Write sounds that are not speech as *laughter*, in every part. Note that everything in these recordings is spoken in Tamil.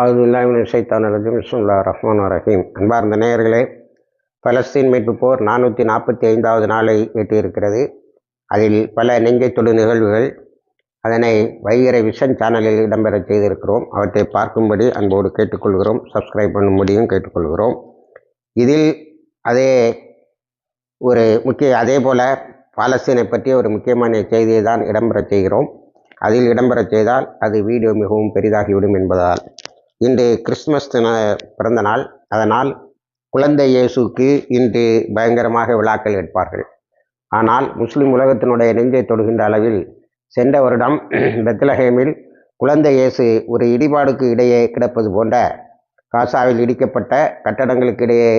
அவுதுல்லாமின் சைத்தான் அலஜிம் சுல்லா ரஹ்மான் ரஹீம். அன்பார்ந்த நேயர்களே பலஸ்தீன் மீட்பு போர் நானூற்றி நாற்பத்தி ஐந்தாவது நாளை எட்டியிருக்கிறது. அதில் பல நெஞ்சை தொடு நிகழ்வுகள் அதனை வைகரை விஷன் சேனலில் இடம்பெறச் செய்திருக்கிறோம். அவற்றை பார்க்கும்படி அன்போடு கேட்டுக்கொள்கிறோம். சப்ஸ்கிரைப் பண்ணும்படியும் கேட்டுக்கொள்கிறோம். இதில் அதே ஒரு முக்கிய அதே போல் பாலஸ்தீனை பற்றிய ஒரு முக்கியமான செய்தியை தான் இடம்பெறச் செய்கிறோம். அதில் இடம்பெறச் செய்தால் அது வீடியோ மிகவும் பெரிதாகிவிடும் என்பதால். இன்று கிறிஸ்துமஸ் தின பிறந்த நாள். அதனால் குழந்தை இயேசுக்கு இன்று பயங்கரமாக விழாக்கள் எடுப்பார்கள் ஆனால் முஸ்லிம் உலகத்தினுடைய நெஞ்சை தொடுகின்ற அளவில் சென்ற வருடம் *clears throat* பெத்லஹேமில் குழந்தை இயேசு ஒரு இடிபாடுக்கு இடையே கிடப்பது போன்ற காசாவில் இடிக்கப்பட்ட கட்டடங்களுக்கு இடையே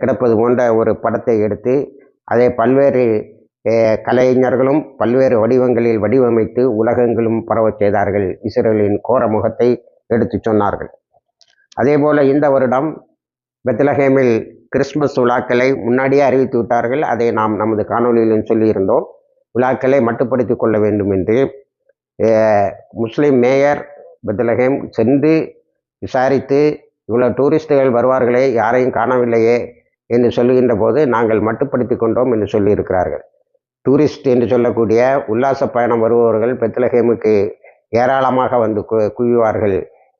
கிடப்பது போன்ற ஒரு படத்தை எடுத்து அதை பல்வேறு கலைஞர்களும் பல்வேறு வடிவங்களில் வடிவமைத்து உலகங்களும் பரவச் செய்தார்கள். இஸ்ரேலின் கோர முகத்தை எடுத்து சொன்னார்கள். அதே போல் இந்த வருடம் பெத்லஹேமில் கிறிஸ்மஸ் விழாக்களை முன்னாடியே அறிவித்து விட்டார்கள். அதை நாம் நமது காணொலியிலும் சொல்லியிருந்தோம். விழாக்களை மட்டுப்படுத்தி கொள்ள வேண்டும் என்று முஸ்லீம் மேயர் பெத்லஹேம் சென்று விசாரித்து இவ்வளோ டூரிஸ்டுகள் வருவார்களே யாரையும் காணவில்லையே என்று சொல்லுகின்ற போது நாங்கள் மட்டுப்படுத்தி கொண்டோம் என்று சொல்லியிருக்கிறார்கள். டூரிஸ்ட் என்று சொல்லக்கூடிய உல்லாச பயணம் வருபவர்கள் பெத்லஹேமுக்கு ஏராளமாக வந்து கு குவிவார்கள்.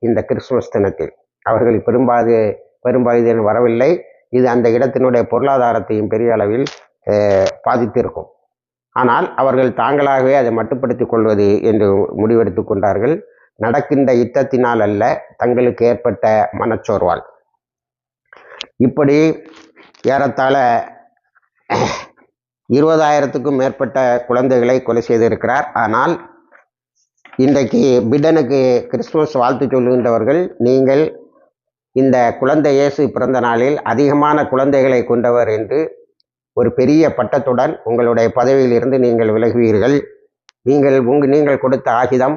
இந்த கிறிஸ்துமஸ் தினத்தில் அவர்கள் பெரும்பாது பெரும்பகுதியில் வரவில்லை. இது அந்த இடத்தினுடைய பொருளாதாரத்தையும் பெரிய அளவில் பாதித்திருக்கும். ஆனால் அவர்கள் தாங்களாகவே அதை மட்டுப்படுத்தி கொள்வது என்று முடிவெடுத்து கொண்டார்கள். நடக்கின்ற யுத்தத்தினால் அல்ல தங்களுக்கு ஏற்பட்ட மனச்சோர்வால். இப்படி ஏறத்தாழ இருபதாயிரத்துக்கும் மேற்பட்ட குழந்தைகளை கொலை செய்திருக்கிறார். ஆனால் இன்றைக்கு பிடனுக்கு கிறிஸ்துமஸ் வாழ்த்து சொல்லுகின்றவர்கள் நீங்கள் இந்த குழந்தை இயேசு பிறந்த நாளில் அதிகமான குழந்தைகளை கொண்டவர் என்று ஒரு பெரிய பட்டத்துடன் உங்களுடைய பதவியில் இருந்து நீங்கள் விலகுவீர்கள். நீங்கள் உங்கள் நீங்கள் கொடுத்த ஆயுதம்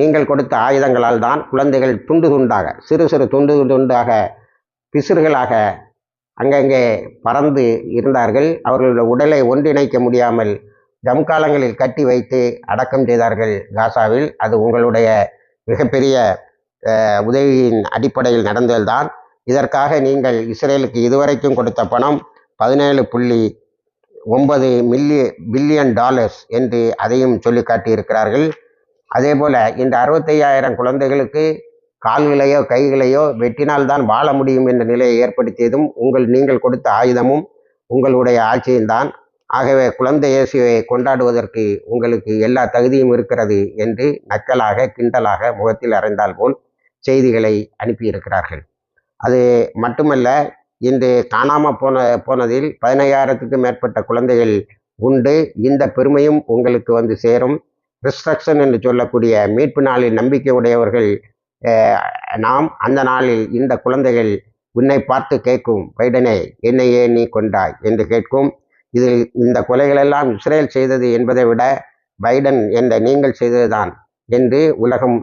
நீங்கள் கொடுத்த ஆயுதங்களால் தான் குழந்தைகள் துண்டு துண்டாக சிறு சிறு துண்டு துண்டாக பிசுறுகளாக அங்கங்கே பறந்து இருந்தார்கள். அவர்களுடைய உடலை ஒன்றிணைக்க முடியாமல் ஜம்காலங்களில் கட்டி வைத்து அடக்கம் செய்தார்கள் காசாவில். அது உங்களுடைய மிகப்பெரிய உதவியின் அடிப்படையில் நடந்ததுதான். இதற்காக நீங்கள் இஸ்ரேலுக்கு இதுவரைக்கும் கொடுத்த பணம் பதினேழு புள்ளி ஒன்பது மில்லிய பில்லியன் டாலர்ஸ் என்று அதையும் சொல்லி காட்டியிருக்கிறார்கள். அதே போல் இந்த அறுபத்தையாயிரம் குழந்தைகளுக்கு கால்களையோ கைகளையோ வெட்டினால்தான் வாழ முடியும் என்ற நிலையை ஏற்படுத்தியதும் உங்கள் நீங்கள் கொடுத்த ஆயுதமும் உங்களுடைய ஆட்சியும் தான் ஆகவே குழந்தை இயேசுவை கொண்டாடுவதற்கு உங்களுக்கு எல்லா தகுதியும் இருக்கிறது என்று நக்கலாக கிண்டலாக முகத்தில் அறைந்தால் போல் செய்திகளை அனுப்பியிருக்கிறார்கள். அது மட்டுமல்ல இன்று காணாமல் போன போனதில் பதினையாயிரத்துக்கு மேற்பட்ட குழந்தைகள் உண்டு. இந்த பெருமையும் உங்களுக்கு வந்து சேரும். ரிஸ்ட்ரக்ஷன் என்று சொல்லக்கூடிய மீட்பு நாளில் நம்பிக்கை உடையவர்கள் நாம் அந்த நாளில் இந்த குழந்தைகள் உன்னை பார்த்து கேட்கும். பைடனே என்னையே நீ கொண்டாய் என்று கேட்கும். இதில் இந்த கொலைகளெல்லாம் இஸ்ரேல் செய்தது என்பதை விட பைடன் என்ற நீங்கள் செய்ததுதான் என்று உலகம்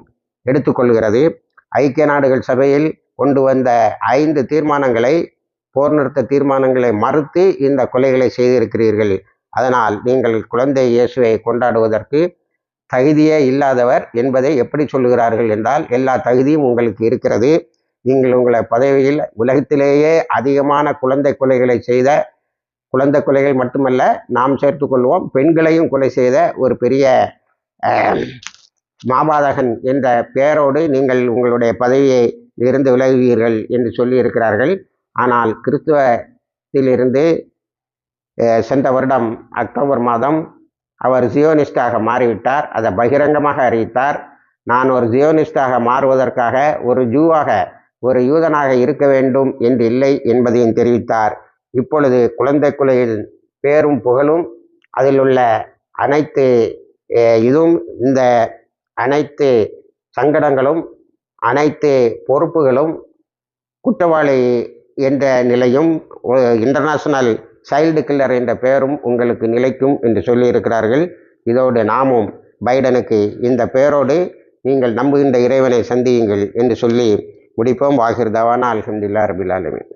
எடுத்துக்கொள்கிறது. ஐக்கிய நாடுகள் சபையில் கொண்டு வந்த ஐந்து தீர்மானங்களை போர் நிறுத்த தீர்மானங்களை மறுத்து இந்த கொலைகளை செய்திருக்கிறீர்கள். அதனால் நீங்கள் குழந்தை இயேசுவை கொண்டாடுவதற்கு தகுதியே இல்லாதவர் என்பதை எப்படி சொல்லுகிறார்கள் என்றால் எல்லா தகுதியும் உங்களுக்கு இருக்கிறது. நீங்கள் உங்களை பதவியில் உலகத்திலேயே அதிகமான குழந்தை கொலைகளை செய்த குழந்தை கொலைகள் மட்டுமல்ல நாம் சேர்த்து கொள்வோம். பெண்களையும் கொலை செய்த ஒரு பெரிய மாபாதகன் என்ற பெயரோடு நீங்கள் உங்களுடைய பதவியை இருந்து விலகுவீர்கள் என்று சொல்லி இருக்கிறார்கள். ஆனால் கிறிஸ்துவத்திலிருந்து சென்ற வருடம் அக்டோபர் மாதம் அவர் ஜியோனிஸ்டாக மாறிவிட்டார். அதை பகிரங்கமாக அறிவித்தார். நான் ஒரு ஜியோனிஸ்டாக மாறுவதற்காக ஒரு ஜூவாக ஒரு யூதனாக இருக்க வேண்டும் என்று இல்லை என்பதையும் தெரிவித்தார். இப்பொழுது குழந்தை குலையில் பேரும் புகழும். அதில் உள்ள அனைத்து இதுவும் இந்த அனைத்து சங்கடங்களும் அனைத்து பொறுப்புகளும் குற்றவாளி என்ற நிலையும் இன்டர்நேஷனல் சைல்டு கில்லர் என்ற பெயரும் உங்களுக்கு நிலைக்கும் என்று சொல்லியிருக்கிறார்கள். இதோடு நாமும் பைடனுக்கு இந்த பெயரோடு நீங்கள் நம்புகின்ற இறைவனை சந்தியுங்கள் என்று சொல்லி முடிப்போம். வாகிர் தவானா அலமதுல்லா ரபில் ஆலமின்.